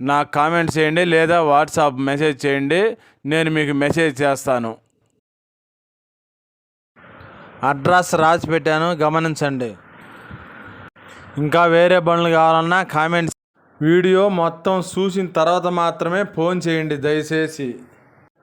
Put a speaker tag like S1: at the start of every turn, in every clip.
S1: నాకు కామెంట్ చేయండి లేదా వాట్సాప్ మెసేజ్ చేయండి నేను మీకు మెసేజ్ చేస్తాను. అడ్రస్ రాసి పెట్టాను గమనించండి. ఇంకా వేరే బండ్లు కావాలన్నా కామెంట్స్. వీడియో మొత్తం చూసిన తర్వాత మాత్రమే ఫోన్ చేయండి దయచేసి.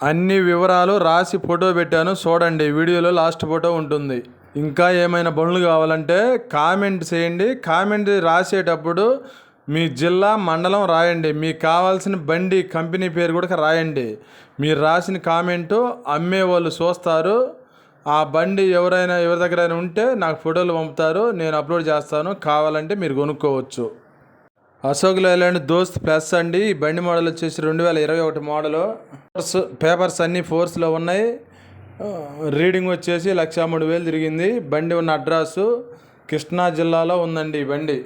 S1: అన్ని వివరాలు రాసి ఫోటో పెట్టాను చూడండి వీడియోలో లాస్ట్ ఫోటో ఉంటుంది. ఇంకా ఏమైనా బండ్లు కావాలంటే కామెంట్ చేయండి. కామెంట్ రాసేటప్పుడు మీ జిల్లా మండలం రాయండి. మీకు కావాల్సిన బండి కంపెనీ పేరు కూడా రాయండి. మీరు రాసిన కామెంటు అమ్మే వాళ్ళు చూస్తారు. ఆ బండి ఎవరైనా ఎవరి దగ్గర ఉంటే నాకు ఫోటోలు పంపుతారు. నేను అప్లోడ్ చేస్తాను. కావాలంటే మీరు కొనుక్కోవచ్చు. అశోక్ లేలాండ్ దోస్త్ ప్లస్ అండి. ఈ బండి మోడల్ వచ్చేసి రెండు వేల ఇరవై ఒకటి మోడలు పేపర్స్ పేపర్స్ అన్నీ ఫోర్స్లో ఉన్నాయి. రీడింగ్ వచ్చేసి లక్ష మూడు వేలు తిరిగింది. బండి ఉన్న అడ్రస్ కృష్ణా జిల్లాలో ఉందండి ఈ బండి.